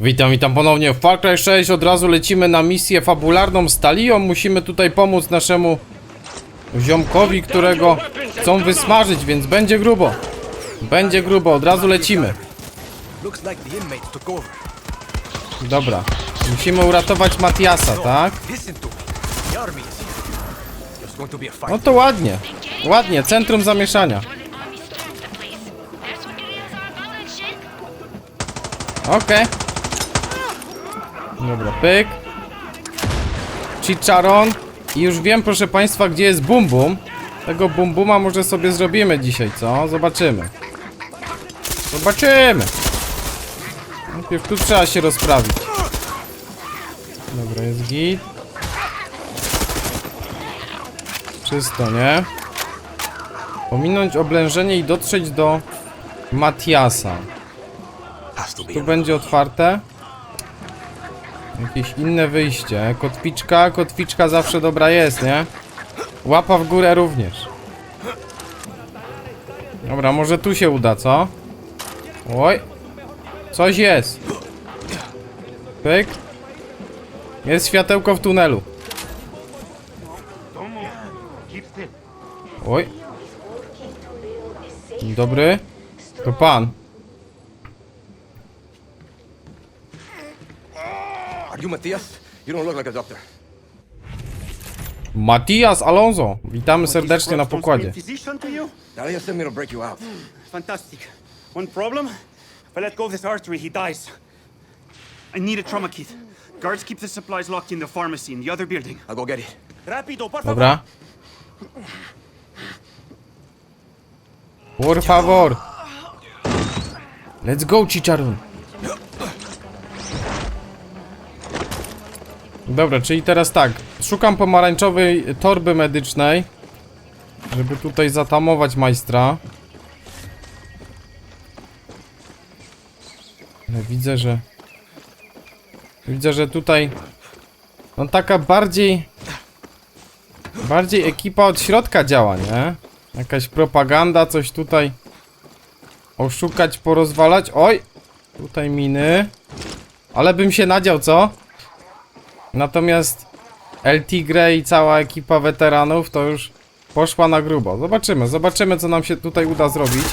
Witam, witam ponownie w Far Cry 6. Od razu lecimy na misję fabularną z Talią. Musimy tutaj pomóc naszemu ziomkowi, którego chcą wysmażyć, więc będzie grubo. Będzie grubo, od razu lecimy. Dobra. Musimy uratować Matiasa, tak? No to ładnie. Ładnie, centrum zamieszania. Northern Army storms the place. That's what it is, our violent shit. Okej. Dobra, pyk. Chiczaron. I już wiem, proszę państwa, gdzie jest Bum Bum. Tego Bum Buma może sobie zrobimy dzisiaj, co? Zobaczymy. Zobaczymy. Najpierw tu trzeba się rozprawić. Dobra, jest git. Czysto, nie? Pominąć oblężenie i dotrzeć do Matiasa. Tu będzie otwarte. Jakieś inne wyjście. Kotwiczka, kotwiczka zawsze dobra jest, nie? Łapa w górę również. Dobra, może tu się uda, co? Oj. Coś jest. Pyk. Jest światełko w tunelu. Oj. Dobry. To pan. You Matthias? You don't look like a doctor. Matias Alonso. Witamy serdecznie na pokładzie. Physician to you? Dalia sent me to break you out. Fantastic. One problem? If I let go of this artery, he dies. I need a trauma kit. Guards keep the supplies locked in the pharmacy in the other building. I'll go get it. Rapido, por favor. Dobra. Por favor. Let's go, Chicharun. Dobra, czyli teraz tak. Szukam pomarańczowej torby medycznej. Żeby tutaj zatamować majstra. Ale widzę, że... Widzę, że tutaj... No taka bardziej... Bardziej ekipa od środka działa, nie? Jakaś propaganda, coś tutaj oszukać, porozwalać. Oj! Tutaj miny. Ale bym się nadział, co? Natomiast El Tigre i cała ekipa weteranów to już poszła na grubo. Zobaczymy, zobaczymy co nam się tutaj uda zrobić.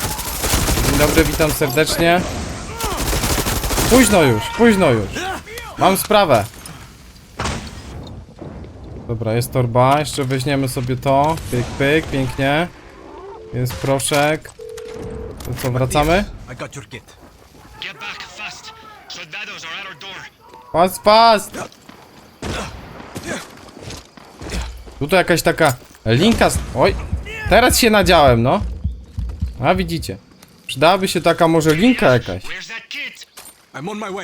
Dzień dobry, witam serdecznie. Późno już, późno już. Mam sprawę. Dobra, jest torba. Jeszcze weźmiemy sobie to. Pyk, pyk, pięknie. Jest proszek. To co, wracamy? I got your kit. Get back, fast. Fast, fast! Tutaj jakaś taka linka... Oj! Teraz się nadziałem, no. A widzicie. Przydałaby się taka może linka jakaś.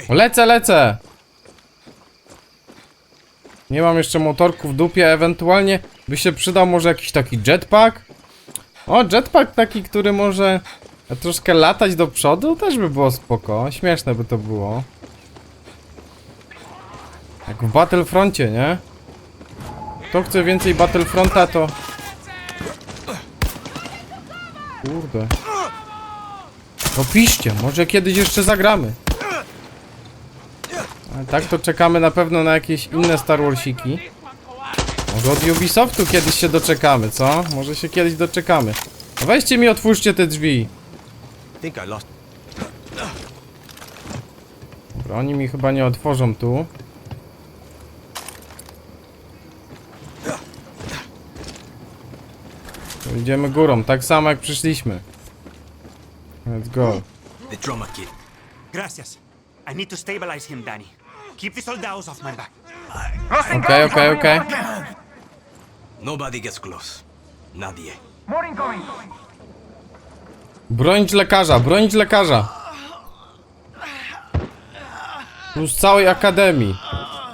Lecę, lecę! Nie mam jeszcze motorku w dupie, ewentualnie by się przydał może jakiś taki jetpack. O, jetpack taki, który może troszkę latać do przodu, też by było spoko. Śmieszne by to było. Jak w Battlefroncie, nie? Kto chce więcej Battlefronta, to... Kurde. No piszcie, może kiedyś jeszcze zagramy. Ale tak to czekamy na pewno na jakieś inne Star Warsiki. Może od Ubisoftu kiedyś się doczekamy, co? Może się kiedyś doczekamy. No weźcie mi, otwórzcie te drzwi. Dobra, oni mi chyba nie otworzą tu. Idziemy górą, tak samo jak przyszliśmy. Let's go. The trauma kit. Gracias. I need to stabilize him, Danny. Keep the soldados off my back. Okej, okej, okej. Nobody gets close. Nadie. Bronić lekarza, bronić lekarza. Plus całej akademii.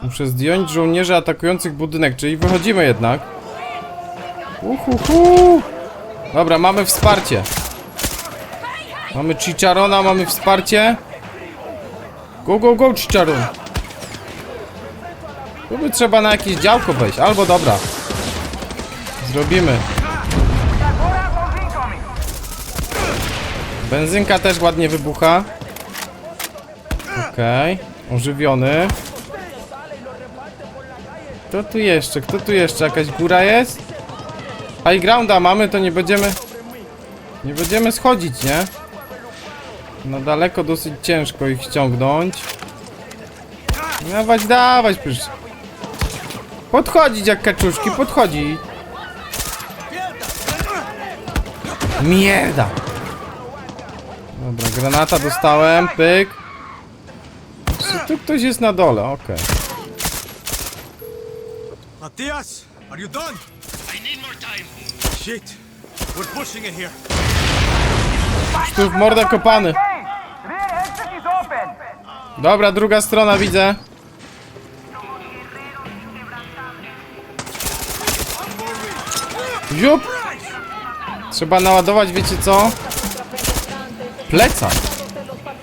Muszę zdjąć żołnierzy atakujących budynek, czyli wychodzimy jednak. Uhuhu. Dobra, mamy wsparcie. Mamy Chicharona, mamy wsparcie. Go, go, go, Chicharon. Tu by trzeba na jakieś działko wejść, albo dobra. Zrobimy. Benzynka też ładnie wybucha. Okej. Ożywiony. Kto tu jeszcze? Kto tu jeszcze? Jakaś góra jest? High grounda mamy, to nie będziemy... Nie będziemy schodzić, nie? No daleko dosyć ciężko ich ściągnąć. Dawać, dawać, przecież. Podchodzić jak kaczuszki, podchodzić. Mierda! Dobra, granata dostałem, pyk. Czy tu ktoś jest na dole, okej. Matthias, are you done? Shit. We're pushing it here. Tu w mordę kopany. Dobra, druga strona widzę. Ziup! Trzeba naładować, wiecie co? Plecak.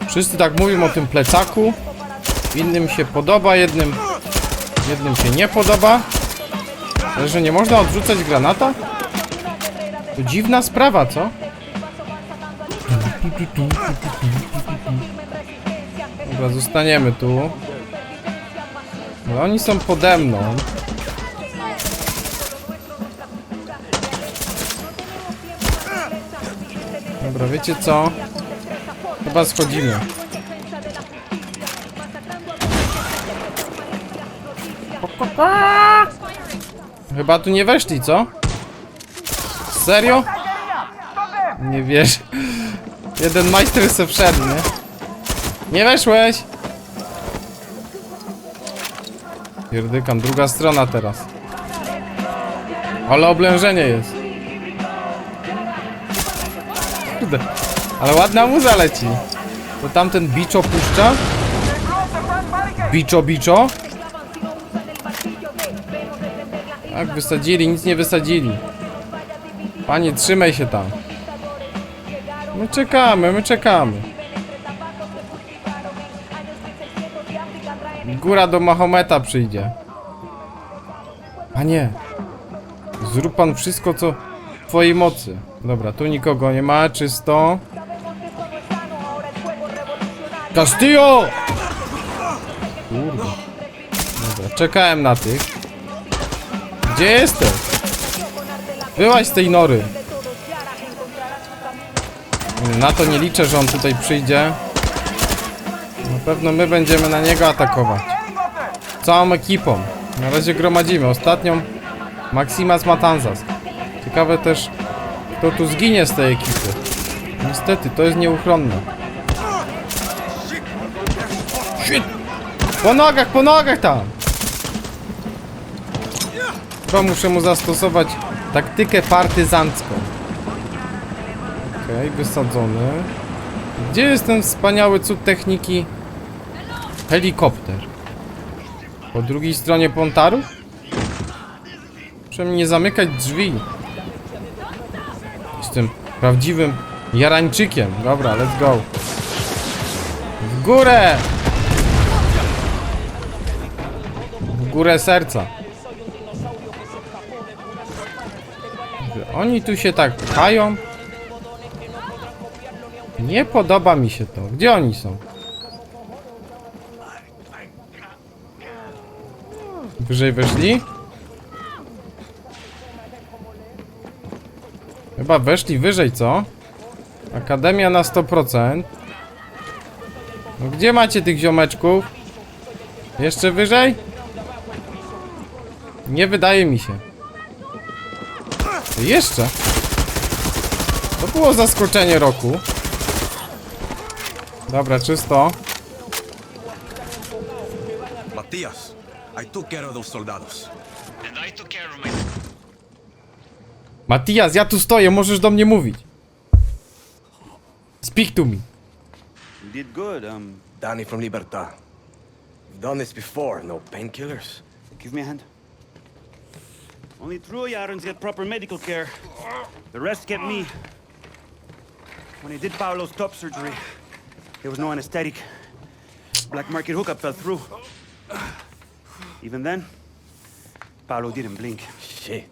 Wszyscy tak mówią o tym plecaku. Innym się podoba, jednym... Jednym się nie podoba. Ale że nie można odrzucać granata? To dziwna sprawa, co? Dobra, zostaniemy tu. Ale oni są pode mną. Dobra, wiecie co? Chyba schodzimy. Chyba tu nie weszli, co? Serio? Nie wiesz. Jeden majster se nie? Nie weszłeś! Pierdykam, druga strona teraz. Ale oblężenie jest. Kurde, ale ładna muza leci. To tamten biczo puszcza? Biczo, biczo? Tak, wysadzili, nic nie wysadzili. Panie, trzymaj się tam. My czekamy, my czekamy. Góra do Mahometa przyjdzie. Panie, zrób pan wszystko, co w twojej mocy. Dobra, tu nikogo nie ma, czysto. Castillo! Kurde. Dobra, czekałem na tych. Gdzie jesteś? Byłaś z tej nory. Na to nie liczę, że on tutaj przyjdzie. Na pewno my będziemy na niego atakować. Całą ekipą. Na razie gromadzimy. Ostatnią Maximas Matanzas. Ciekawe też, kto tu zginie z tej ekipy. Niestety, to jest nieuchronne. Shit! Po nogach, po nogach tam! Chyba muszę mu zastosować taktykę partyzancką. Okej, wysadzony. Gdzie jest ten wspaniały cud techniki? Helikopter. Po drugiej stronie Pontaru? Proszę mi nie zamykać drzwi. Jestem prawdziwym jarańczykiem. Dobra, let's go. W górę! W górę serca. Oni tu się tak pchają. Nie podoba mi się to. Gdzie oni są? Wyżej weszli? Chyba weszli wyżej, co? Akademia na 100%. No gdzie macie tych ziomeczków? Jeszcze wyżej? Nie wydaje mi się. Jeszcze? To było zaskoczenie roku. Dobra, czysto. Matthias, I took care of those soldados. And I took care of my. Matias, ja tu stoję, możesz do mnie mówić. Speak to me. You did good. Um, Danny from Libertad. We've done this before, no painkillers. give me a hand. Only true Yarans get proper medical care. The rest get me. When I did Paolo's top surgery, there was no anesthetic. Black market hookup fell through. Even then, Paolo didn't blink. Shit.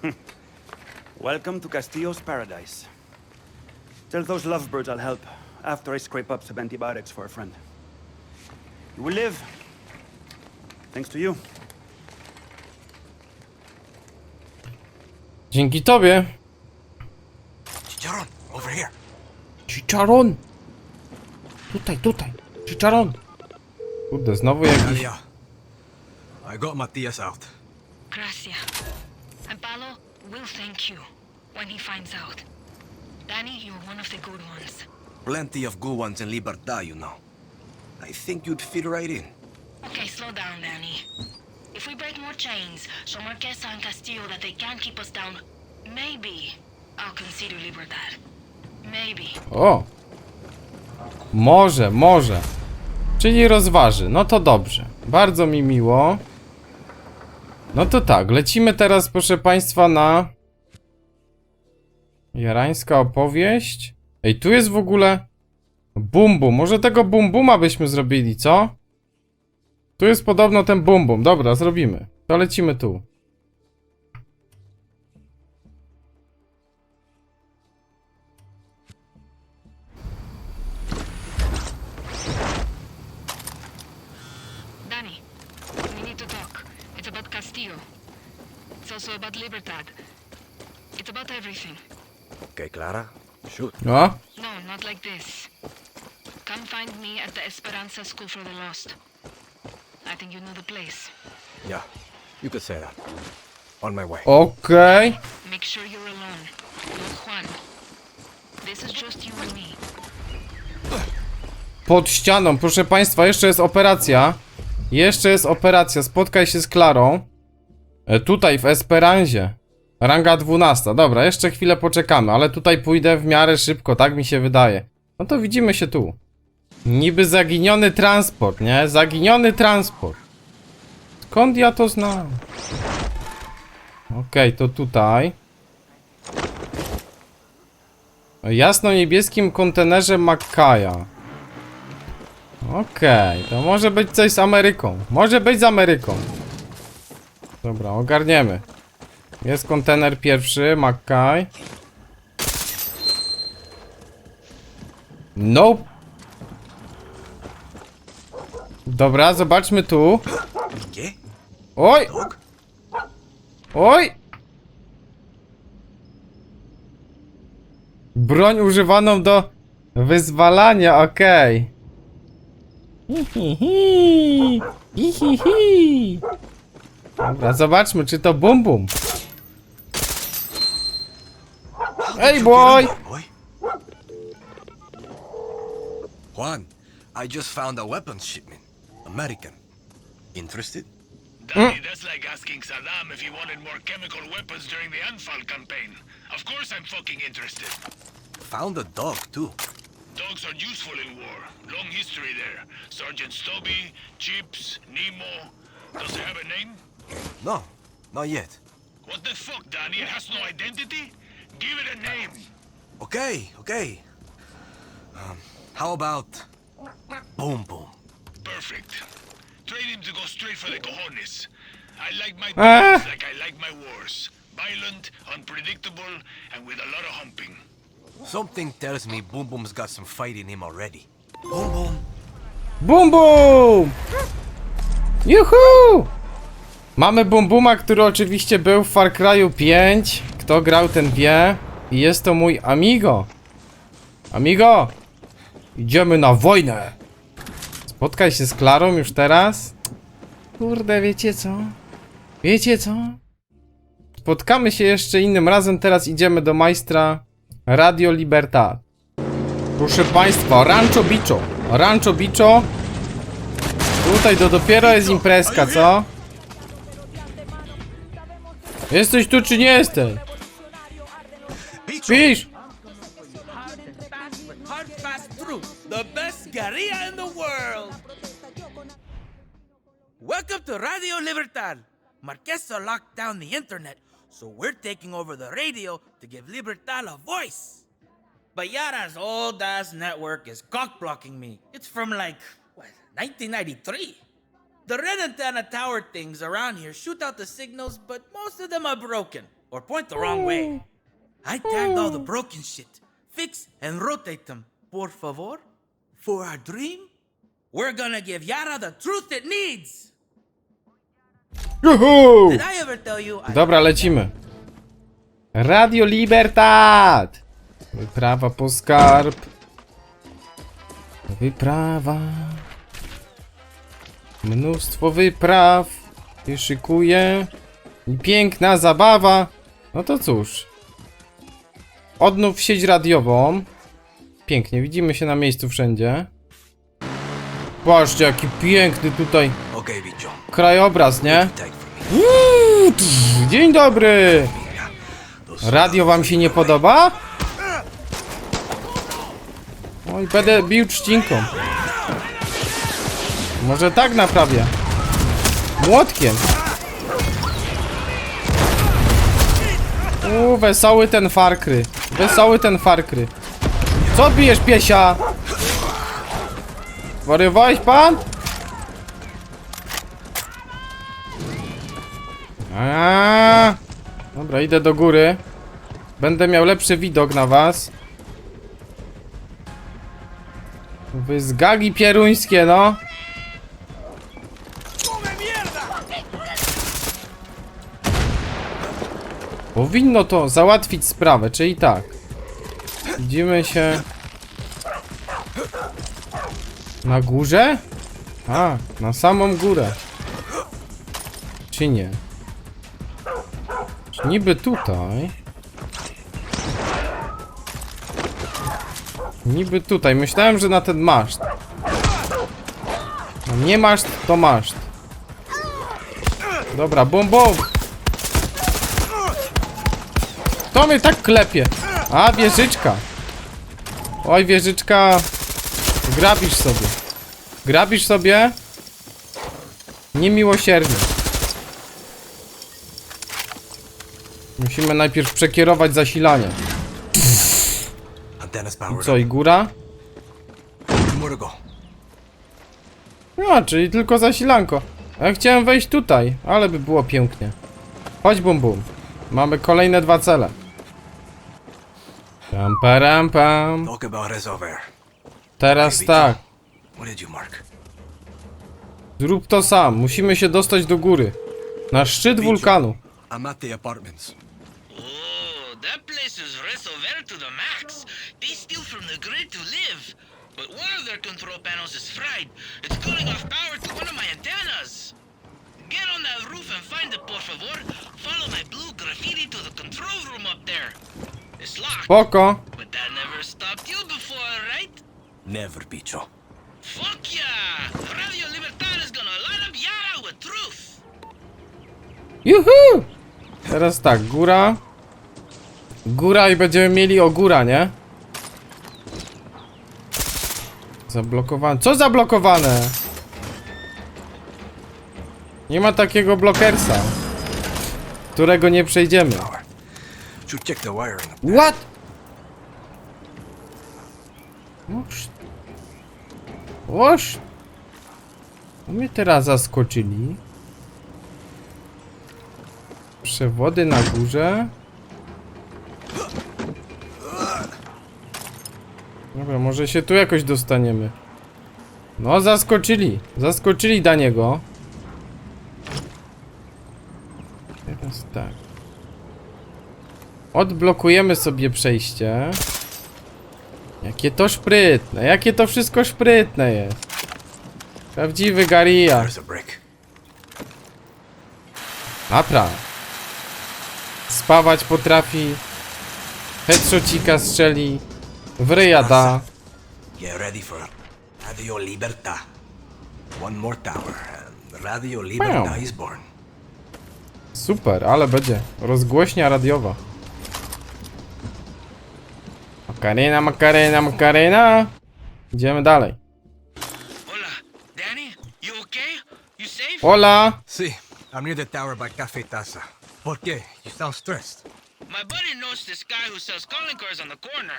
Welcome to Castillo's paradise. Tell those lovebirds I'll help after I scrape up some antibiotics for a friend. You will live. Thanks to you. Dzięki tobie. Chicharron, over here. Chiczaron! Tutaj, tutaj. Chiczaron! Kurde, znowu jakiś... Dalia, I got Matias out. Gracia. And Palo will thank you when he finds out. Danny, you're one of the good ones. Plenty of good ones in Libertad, you know. I think you'd fit right in. Okay, slow down, Danny. If we break more chains, show Marquesa and Castillo that they can't keep us down, maybe I'll consider Libertad. Maybe. O! Może, może. Czyli rozważy. No to dobrze. Bardzo mi miło. No to tak, lecimy teraz, proszę państwa, na... Jarańska opowieść. Ej, tu jest w ogóle... Bumbu. Może tego bumbuma byśmy zrobili, co? Tu jest podobno ten bumbum. Dobra, zrobimy. To lecimy tu. Danny, we need to talk. It's about Castillo. It's also about Libertad. It's about everything. Okay, Clara? Shoot. No? No, not like this. Come find me at the Esperanza School for the Lost. I think you know the place. Yeah, you could say that. On my way. Okej. Make sure you're alone. Juan. This is just you and me. Pod ścianą, proszę państwa, jeszcze jest operacja. Jeszcze jest operacja. Spotkaj się z Klarą. E, tutaj w Esperanzie. Ranga 12. Dobra, jeszcze chwilę poczekamy, ale tutaj pójdę w miarę szybko, tak mi się wydaje. No to widzimy się tu. Niby zaginiony transport, nie? Zaginiony transport. Skąd ja to znam? Okej, to tutaj. Jasno-niebieskim kontenerze Makkaja. Okej, to może być coś z Ameryką. Może być z Ameryką. Dobra, ogarniemy. Jest kontener pierwszy, Mackay. Nope. Dobra, zobaczmy tu. Oj! Oj! Broń używaną do wyzwalania, okej. Hihihi. Dobra, zobaczmy, czy to bum bum. Ej, boy! Boy. Juan, I just found a weapons shipment. American. Interested? Danny, that's like asking Saddam if he wanted more chemical weapons during the Anfal campaign. Of course I'm fucking interested. Found a dog, too. Dogs are useful in war. Long history there. Sergeant Stubby, Chips, Nemo. Does it have a name? No, not yet. What the fuck, Danny? It has no identity? Give it a name. Okay, okay. Um, how about Boom Boom? Perfect. Train him to go straight for the cojones. I like my Ah. battles like I like my wars. Violent, unpredictable, and with a lot of humping. Something tells me Boom Boom's got some fight in him already. Boom Boom. Bum bum! Juhu! Mamy Bum Buma, który oczywiście był w Far Cry'u 5. Kto grał, ten wie. I jest to mój amigo. Amigo! Idziemy na wojnę! Spotkaj się z Klarą już teraz? Kurde, wiecie co? Wiecie co? Spotkamy się jeszcze innym razem. Teraz idziemy do majstra Radio Libertad. Proszę Państwa, Rancho Bicho. Rancho Bicho. Tutaj to dopiero jest imprezka, co? Jesteś tu czy nie jesteś? Pisz! In the world. Welcome to Radio Libertad. Marquesa locked down the internet, so we're taking over the radio to give Libertad a voice. But Yara's old ass network is cock blocking me. It's from like, what, 1993? The red antenna tower things around here shoot out the signals, but most of them are broken or point the wrong way. I tagged all the broken shit, fix and rotate them. Por favor? For our dream? we're gonna give Yara the truth it needs. Juhu! Did I ever tell you? I Dobra, lecimy. Radio Libertad! Wyprawa po skarb. Wyprawa. Mnóstwo wypraw. się szykuje. I piękna zabawa. No to cóż. Odnów sieć radiową. Pięknie, widzimy się na miejscu wszędzie. Patrzcie, jaki piękny tutaj krajobraz, nie? Uuu, Dzień dobry! Radio wam się nie podoba? Oj, będę bił trzcinką. Może tak naprawię. Młotkiem. Uuu, wesoły ten farkry. Wesoły ten farkry. Co bijesz piesia? Wariowałeś pan? Aaaa. Dobra, idę do góry. Będę miał lepszy widok na was. Wy zgagi pieruńskie, no. Powinno to załatwić sprawę, czyli tak. Widzimy się... Na górze? A, na samą górę. Czy nie? Czy niby tutaj? Niby tutaj. Myślałem, że na ten maszt. No nie maszt, to maszt. Dobra, bum bum. To mnie tak klepie. A, wieżyczka. Oj, wieżyczka. Grabisz sobie. Grabisz sobie. Niemiłosiernie. Musimy najpierw przekierować zasilanie. Powered Co, i góra? No, czyli tylko zasilanko. Ja chciałem wejść tutaj, ale by było pięknie. Chodź bum bum. Mamy kolejne dwa cele. Pam param pam. Talk about reservoir. Teraz tak. What did you mark? Zrób to sam. Musimy się dostać do góry. Na szczyt wulkanu. I'm at the apartments. Oh, that place is resolver to the max. They steal from the grid to live. But one of their control panels is fried. It's off power Spoko. but that never stopped you before, right? Never, bicho. Fuck yeah! Radio Libertad is gonna light up Yara with truth. Juhu! Teraz tak, góra. Góra i będziemy mieli o góra, nie? Zablokowane. Co zablokowane? Nie ma takiego blokersa, którego nie przejdziemy. Should check the wiring. What? Oż. Oż. Mnie teraz zaskoczyli. Przewody na górze. Dobra, może się tu jakoś dostaniemy. No, zaskoczyli. Zaskoczyli Daniego. Teraz tak. Odblokujemy sobie przejście. Jakie to szprytne, jakie to wszystko szprytne jest. Prawdziwy Garia. There's a brick. Naprawdę. Spawać potrafi. Headshotcika strzeli. W ryja da. Radio Libertad. One more tower, and Radio Libertad is born. Super, ale będzie. Rozgłośnia radiowa. Makarena, makarena, makarena. Idziemy dalej. Hola, Danny? You okay? You safe? Hola! See, I'm near the tower by Cafe Taza. ¿Por qué? You sound stressed. My buddy knows this guy who sells calling cards on the corner.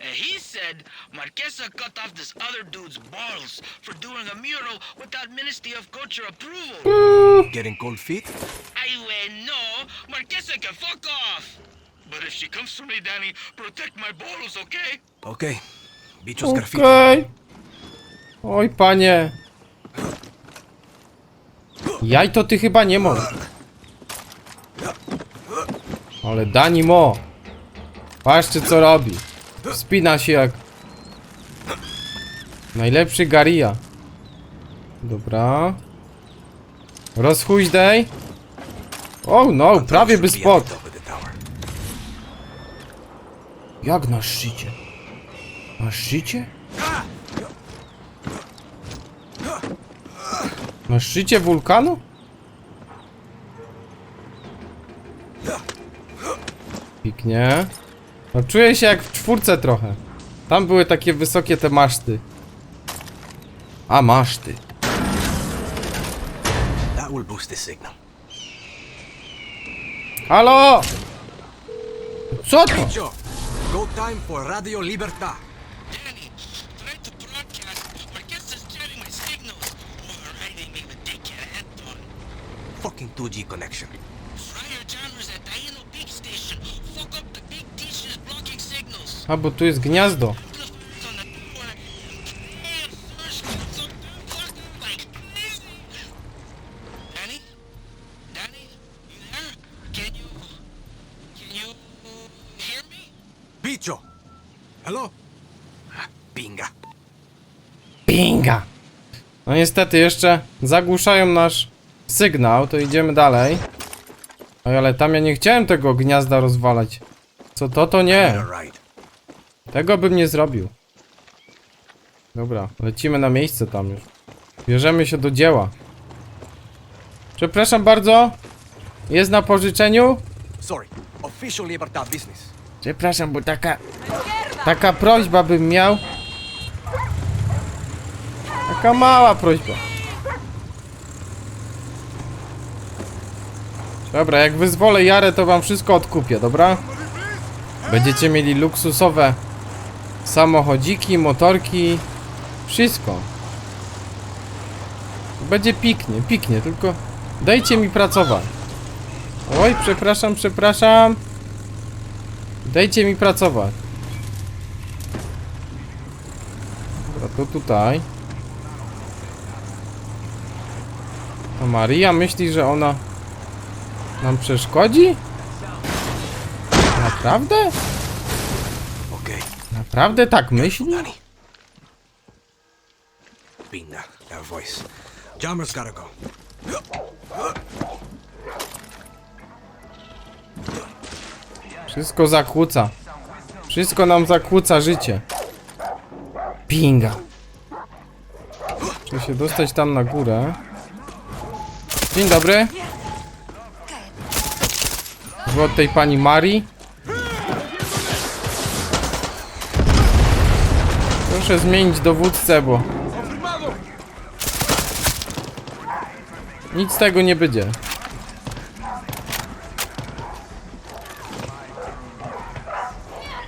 And he said Marquesa cut off this other dude's balls for doing a mural without Ministry of Culture approval. Hmm. Getting cold feet? I went, no, Marquesa can fuck off. But if she comes for me, Danny, protect my balls, okay? Okay. Bicho's graffiti. Okej. Oj, panie. Jaj to ty chyba nie możesz. Ale Dani mo. Patrzcie co robi. Wspina się jak... Najlepszy Garia. Dobra. Rozchuźdej. Oh no, prawie by Should Jak na szczycie? Na szczycie? Na szczycie wulkanu? Piknie. No czuję się jak w czwórce trochę. Tam były takie wysokie te maszty. A maszty. That will boost the signal. Halo! Co to? Time for Radio Libertad. Danny, try to broadcast. Marquez is jamming my signals. Overriding me with Dickhead Anton. Fucking 2G connection. Fryer jammers at Taino Peak Station. Fuck up the big dishes blocking signals. A bo tu jest gniazdo. Pinga! No niestety jeszcze zagłuszają nasz sygnał, to idziemy dalej. Oj, ale tam ja nie chciałem tego gniazda rozwalać. Co to, to nie. Tego bym nie zrobił. Dobra, lecimy na miejsce tam już. Bierzemy się do dzieła. Przepraszam bardzo. Jest na pożyczeniu? Sorry. Official Libertad business. Przepraszam, bo taka... Taka prośba bym miał. Taka mała prośba. Dobra, jak wyzwolę Jarę, to wam wszystko odkupię, dobra? Będziecie mieli luksusowe samochodziki, motorki, wszystko. Będzie piknie, piknie, tylko dajcie mi pracować. Oj, przepraszam, przepraszam. Dajcie mi pracować. Dobra, to tutaj. A Maria myśli, że ona nam przeszkodzi? Naprawdę? Naprawdę tak myśli? That voice. Jammers gotta go. Wszystko zakłóca. Wszystko nam zakłóca życie. Pinga. Trzeba się dostać tam na górę. Dzień dobry. Od tej pani Marii. Proszę zmienić dowódcę, bo... Nic z tego nie będzie.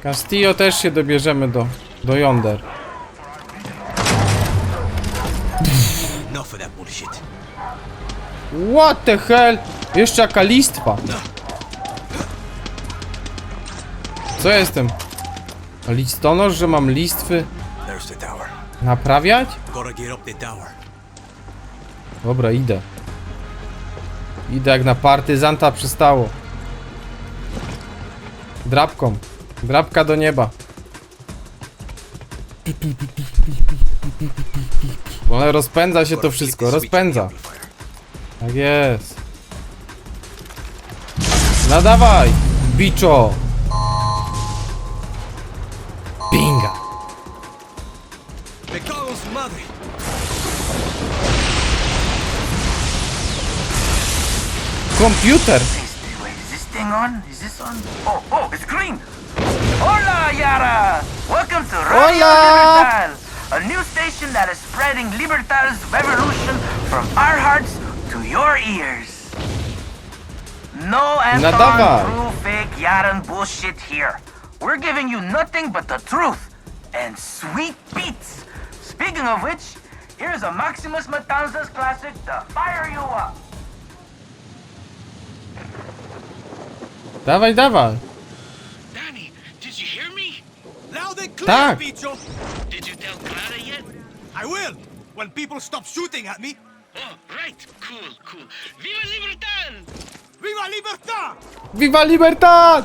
Castillo też się dobierzemy do, do Yonder. Of that bullshit. What the hell? Jeszcze jaka listwa. Co jestem? Listonosz, że mam listwy naprawiać? Dobra, idę. Idę jak na partyzanta przystało. Drapką. Drapka do nieba. Ale rozpędza się to wszystko, rozpędza. Amplifier. Tak jest. No dawaj, biczo. Pinga. Me cago en. Komputer. Is this thing on? Is this on? Oh, oh, it's green! Hola, Yara! Welcome to Radio Hola! Libertal, a new station that is spreading Libertal's revolution from our hearts to your ears. No Anton, Nadawaj. true fake Yaran bullshit here. We're giving you nothing but the truth and sweet beats. Speaking of which, here's a Maximus Matanzas classic to fire you up. Dawaj, dawaj. Danny, did you hear me? Loud and clear, Tak. bicho. Did you tell Clara yet? I will. when people stop shooting at me. Oh, right. Cool, cool. Viva Libertad! Viva Libertad! Viva Libertad!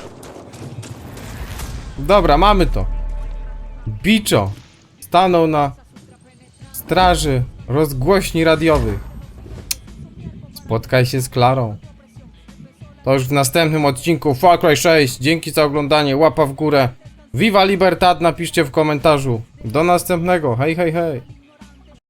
Dobra, mamy to. Biczo stanął na straży rozgłośni radiowych. Spotkaj się z Klarą. To już w następnym odcinku Far Cry 6. Dzięki za oglądanie, łapa w górę. Viva Libertad napiszcie w komentarzu. Do następnego, hej hej hej.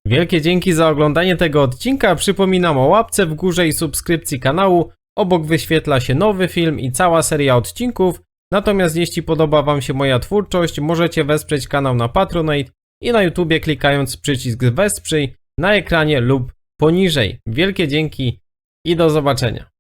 Wielkie dzięki za oglądanie tego odcinka. Przypominam o łapce w górze i subskrypcji kanału. Obok wyświetla się nowy film i cała seria odcinków. Natomiast jeśli podoba Wam się moja twórczość, możecie wesprzeć kanał na Patronite i na YouTubie klikając przycisk wesprzyj na ekranie lub poniżej. Wielkie dzięki i do zobaczenia.